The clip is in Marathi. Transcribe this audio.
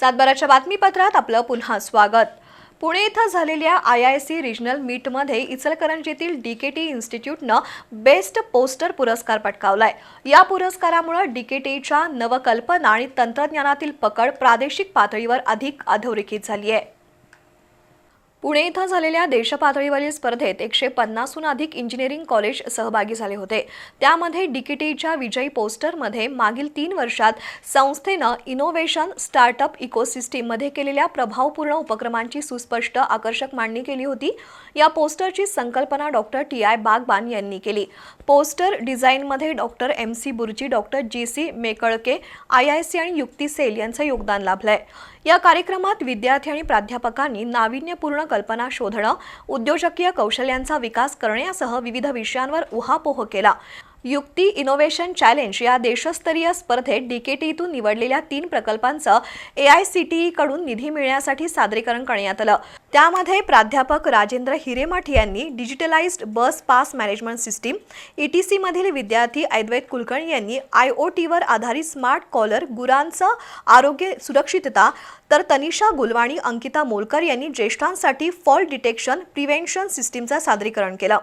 सातबाराच्या बातमीपत्रात आपलं पुन्हा स्वागत. पुणे इथं झालेल्या आय आय सी रिजनल मीटमध्ये इचलकरंजीतील डी के टी इन्स्टिट्यूटनं बेस्ट पोस्टर पुरस्कार पटकावलाय. या पुरस्कारामुळे डी के टीच्या नवकल्पना आणि तंत्रज्ञानातील पकड प्रादेशिक पातळीवर अधिक अधोरेखित झाली आहे पुणे इथं झालेल्या देशपातळीवरील स्पर्धेत एकशे पन्नासहून अधिक इंजिनिअरिंग कॉलेज सहभागी झाले होते. त्यामध्ये डीकेटीच्या विजयी पोस्टरमध्ये मागील तीन वर्षात संस्थेनं इनोव्हेशन स्टार्टअप इकोसिस्टीममध्ये केलेल्या प्रभावपूर्ण उपक्रमांची सुस्पष्ट आकर्षक मांडणी केली होती. या पोस्टरची संकल्पना डॉक्टर टी. आय. बागबान यांनी केली. पोस्टर डिझाईनमध्ये doctor M. C. Burji doctor G. C. Mekalke I. I. C. आणि युक्ती सेल यांचं योगदान लाभलंय. या कार्यक्रमात विद्यार्थी आणि प्राध्यापकांनी नाविन्यपूर्ण कल्पना शोधणं उद्योजकीय कौशल्यांचा विकास करण्यासह विविध विषयांवर उहापोह केला. युक्ती इनोव्हेशन चॅलेंज या देशस्तरीय स्पर्धेत डीकेटीतून निवडलेल्या तीन प्रकल्पांचं ए आय सी टी कडून निधी मिळण्यासाठी सादरीकरण करण्यात आलं. त्यामध्ये प्राध्यापक राजेंद्र हिरेमठ यांनी digitalized bus pass management system ETC मधील विद्यार्थी अद्वैत कुलकर्णी यांनी आय ओ टीवर आधारित स्मार्ट कॉलर गुरांचं आरोग्य सुरक्षितता तर तनिषा गुलवाणी अंकिता मोलकर यांनी ज्येष्ठांसाठी फॉल्ट डिटेक्शन प्रिव्हेन्शन सिस्टीमचं सादरीकरण केलं.